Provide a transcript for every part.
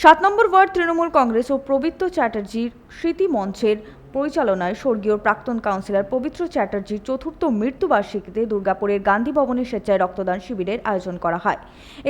সাত নম্বর ওয়ার্ড তৃণমূল কংগ্রেস ও পবিত্র চ্যাটার্জির স্মৃতি মঞ্চের পরিচালনায় স্বর্গীয় প্রাক্তন কাউন্সিলর পবিত্র চ্যাটার্জির চতুর্থ মৃত্যুবার্ষিকীতে দুর্গাপুরের গান্ধী ভবনে স্বেচ্ছায় রক্তদান শিবিরের আয়োজন করা হয়।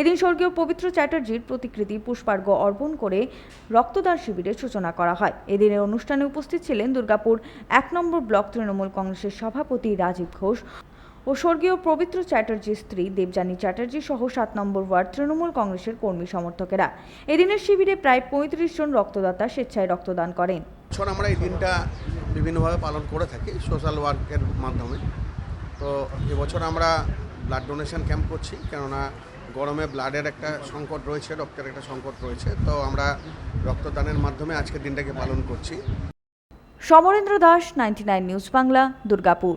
এদিন স্বর্গীয় পবিত্র চ্যাটার্জির প্রতিকৃতি পুষ্পার্ঘ অর্পণ করে রক্তদান শিবিরের সূচনা করা হয়। এদিনের অনুষ্ঠানে উপস্থিত ছিলেন দুর্গাপুর এক নম্বর ব্লক তৃণমূল কংগ্রেসের সভাপতি রাজীব ঘোষ ও স্বর্গীয় পবিত্র চ্যাটার্জির স্ত্রী দেবযানী চ্যাটার্জি সহ সাত নম্বর ওয়ার্ড তৃণমূল কংগ্রেসের কর্মী সমর্থকেরা। এদিনের শিবিরে প্রায় পঁয়ত্রিশ জন রক্তদাতা স্বেচ্ছায় রক্তদান করেন। আমরা এই দিনটা বিভিন্নভাবে পালন করে থাকি সোশ্যাল ওয়ার্কের মাধ্যমে। তো এবছর আমরা ব্লাড ডোনেশন ক্যাম্প করছি কেননা গরমে ব্লাডের একটা সংকট রয়েছে রক্তের একটা সংকট রয়েছে। তো আমরা রক্তদানের মাধ্যমে আজকে দিনটাকে পালন করছি। Samarendra Das ninety news Bangla Durgapur.